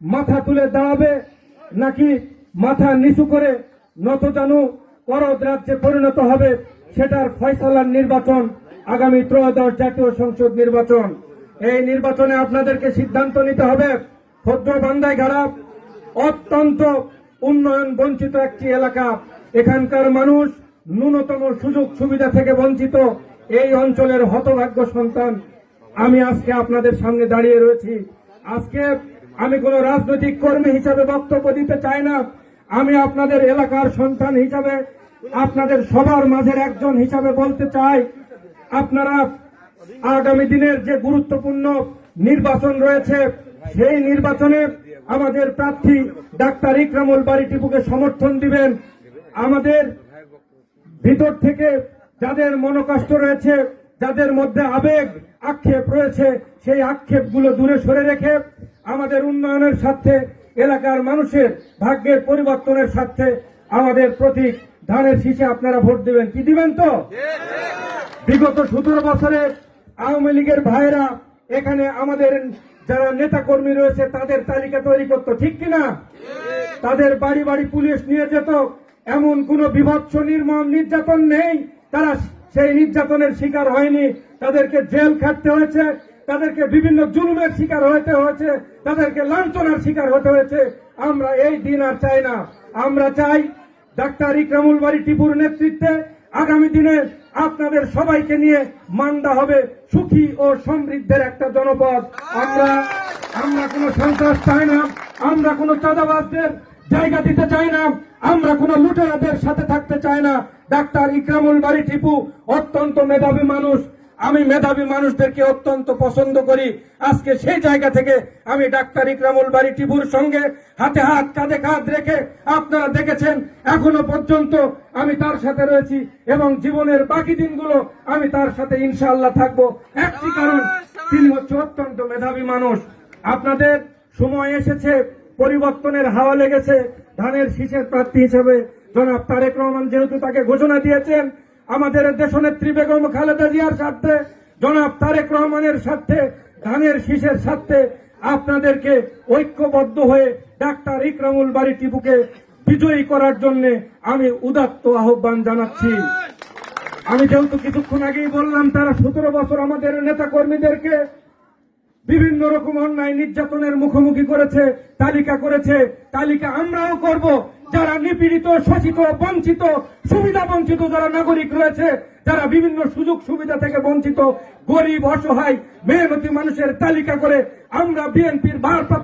মাথা তুলে দাঁড়াবে নাকি মাথা নিচু করে নতজানু করদ রাজ্যে পরিণত হবে? সেটার ফয়সালার নির্বাচন আগামী ত্রয়োদশ জাতীয় সংসদ নির্বাচন। এই নির্বাচনে আপনাদেরকে সিদ্ধান্ত নিতে হবে ক্ষুদ্র বান্দায় ঘাড়া অত্যন্ত উন্নয়ন বঞ্চিত একটি এলাকা। এখানকার মানুষ ন্যূনতম সুযোগ সুবিধা থেকে বঞ্চিত। এই অঞ্চলের হতভাগ্য সন্তান আমি আজকে আপনাদের সামনে দাঁড়িয়ে রয়েছি। আজকে আমি কোন রাজনৈতিক কর্মী হিসাবে বক্তব্য দিতে চাই না। আমি আপনাদের এলাকার সন্তান হিসাবে, আপনাদের সবার মাঝের একজন হিসাবে বলতে চাই। আপনারা আগামী দিনের যে গুরুত্বপূর্ণ নির্বাচন রয়েছে, সেই নির্বাচনে আমাদের প্রার্থী ডাক্তার ইকরামুল বাড়ি টিপুকে সমর্থন দিবেন। আমাদের ভিতর থেকে যাদের মনোকষ্ট রয়েছে, যাদের মধ্যে আবেগ, আক্ষেপ রয়েছে, সেই আক্ষেপগুলো দূরে সরে রেখে আমাদের উন্নয়নের স্বার্থে, এলাকার মানুষের ভাগ্যের পরিবর্তনের স্বার্থে আমাদের প্রতীক ধানের শীষে আপনারা ভোট দিবেন। কি দিবেন তো? বিগত সতেরো বছরে আওয়ামী লীগের ভাইরা এখানে আমাদের যারা নেতা কর্মী রয়েছে, তাদের তালিকা তৈরি করতো। ঠিক কিনা? তাদের বাড়ি বাড়ি পুলিশ নিয়ে যেত। এমন কোন বিভৎস, নির্মম নির্যাতন নেই। তারা সেই নির্যাতনের শিকার হয়নি। তাদেরকে জেল খাটতে হয়েছে। তাদেরকে বিভিন্ন জুলুমের শিকার হতে হয়েছে, তাদেরকে লাঞ্ছনার শিকার হতে হয়েছে। আমরা এই দিন আর চাই না। আমরা চাই ডাক্তার ইকরামুল বাড়ি টিপুর নেতৃত্বে আগামী দিনে আপনাদের সবাইকে নিয়ে মান্দা হবে সুখী ও সমৃদ্ধের একটা জনপদ। আমরা আমরা কোনো সন্ত্রাস চাই না। আমরা কোনো চাঁদাবাজদের জায়গা দিতে চাই না। আমরা কোনো লুটেরাদের সাথে থাকতে চাই না। ডাক্তার ইকরামুল বাড়ি টিপু অত্যন্ত মেধাবী মানুষ। আমি মেধাবী মানুষদেরকে অত্যন্ত পছন্দ করি। আজকে সেই জায়গা থেকে আমি ডাক্তার ইকরামুল বাড়ি টিপুর সঙ্গে হাতে হাত, কাঁধে কাঁধ রেখে আপনারা দেখেছেন, এখনও পর্যন্ত আমি তার সাথে রয়েছি এবং জীবনের বাকি দিনগুলো আমি তার সাথে ইনশাআল্লাহ থাকব। একটি কারণ, তিনি হচ্ছে অত্যন্ত মেধাবী মানুষ। আপনাদের সময় এসেছে, পরিবর্তনের হাওয়া লেগেছে, ধানের শীষের প্রার্থী হিসেবে জনাব তারেক রহমান যেহেতু তাকে ঘোষণা দিয়েছেন আমাদের দেশনেত্রী বেগম খালেদা জিয়ার স্বার্থে, জনাব তারেক রহমানের স্বার্থে, ধানের শীষের স্বার্থে আপনাদেরকে ঐক্যবদ্ধ হয়ে ডাক্তার ইকরামুল বাড়ি টিপুকে বিজয়ী করার জন্য আমি উদাত্ত আহ্বান জানাচ্ছি। আমি যেহেতু কিছুক্ষণ আগেই বললাম, তারা সতেরো বছর আমাদের নেতা কর্মীদেরকে বিভিন্ন রকম অন্যায় নির্যাতনের মুখোমুখি করেছে, তালিকা করেছে, তালিকা আমরাও করব। যারা নিপীড়িত, শোষিত, বঞ্চিত, সুবিধা বঞ্চিত যারা নাগরিক রয়েছে, যারা বিভিন্ন সুযোগ সুবিধা থেকে বঞ্চিত, গরিব, অসহায়, মেহনতি মানুষের তালিকা করে আমরা বিএনপির ভারপ্রাপ্ত